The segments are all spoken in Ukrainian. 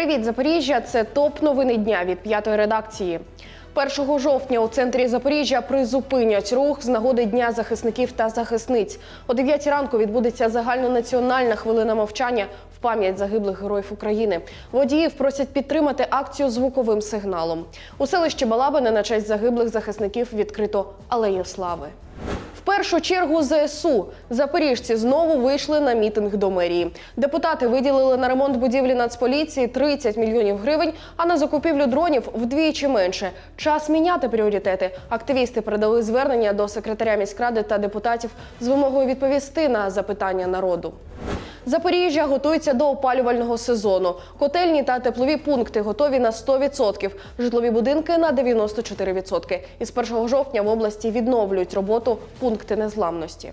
Привіт, Запоріжжя! Це топ новини дня від п'ятої редакції. 1 жовтня у центрі Запоріжжя призупинять рух з нагоди Дня захисників та захисниць. О 9 ранку відбудеться загальнонаціональна хвилина мовчання в пам'ять загиблих героїв України. Водіїв просять підтримати акцію звуковим сигналом. У селищі Балабине на честь загиблих захисників відкрито алею слави. Першу чергу ЗСУ запоріжці знову вийшли на мітинг до мерії. Депутати виділили на ремонт будівлі Нацполіції 30 мільйонів гривень, а на закупівлю дронів вдвічі менше. Час міняти пріоритети. Активісти передали звернення до секретаря міськради та депутатів з вимогою відповісти на запитання народу. Запоріжжя готується до опалювального сезону. Котельні та теплові пункти готові на 100%, житлові будинки на 94%. Із 1 жовтня в області відновлюють роботу пункти незламності.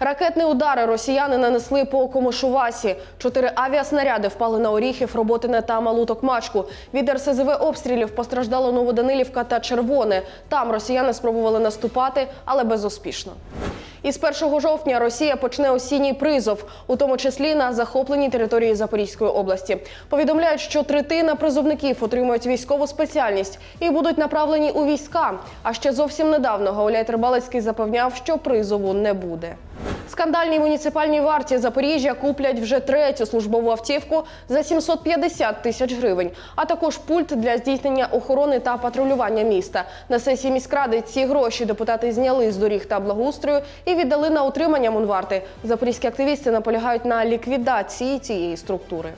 Ракетні удари росіяни нанесли по Комишувасі. Чотири авіаснаряди впали на Оріхів, Роботине та Малу Токмачку. Від РСЗВ обстрілів постраждало Новоданилівка та Червоне. Там росіяни спробували наступати, але безуспішно. Із 1 жовтня Росія почне осінній призов, у тому числі на захопленій території Запорізької області. Повідомляють, що третина призовників отримують військову спеціальність і будуть направлені у війська. А ще зовсім недавно Гауляй Трибалецький запевняв, що призову не буде. Скандальній муніципальній варті Запоріжжя куплять вже третю службову автівку за 750 тисяч гривень, а також пульт для здійснення охорони та патрулювання міста. На сесії міськради ці гроші депутати зняли з доріг та благоустрою і віддали на утримання мунварти. Запорізькі активісти наполягають на ліквідації цієї структури.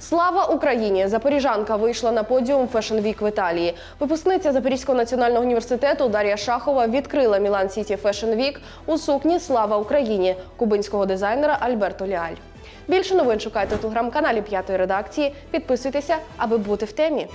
Слава Україні! Запоріжанка вийшла на подіум Fashion Week в Італії. Випускниця Запорізького національного університету Дар'я Шахова відкрила Мілан Сіті Fashion Week у сукні Слава Україні кубинського дизайнера Альберто Ліаль. Більше новин шукайте у телеграм-каналі п'ятої редакції. Підписуйтеся, аби бути в темі.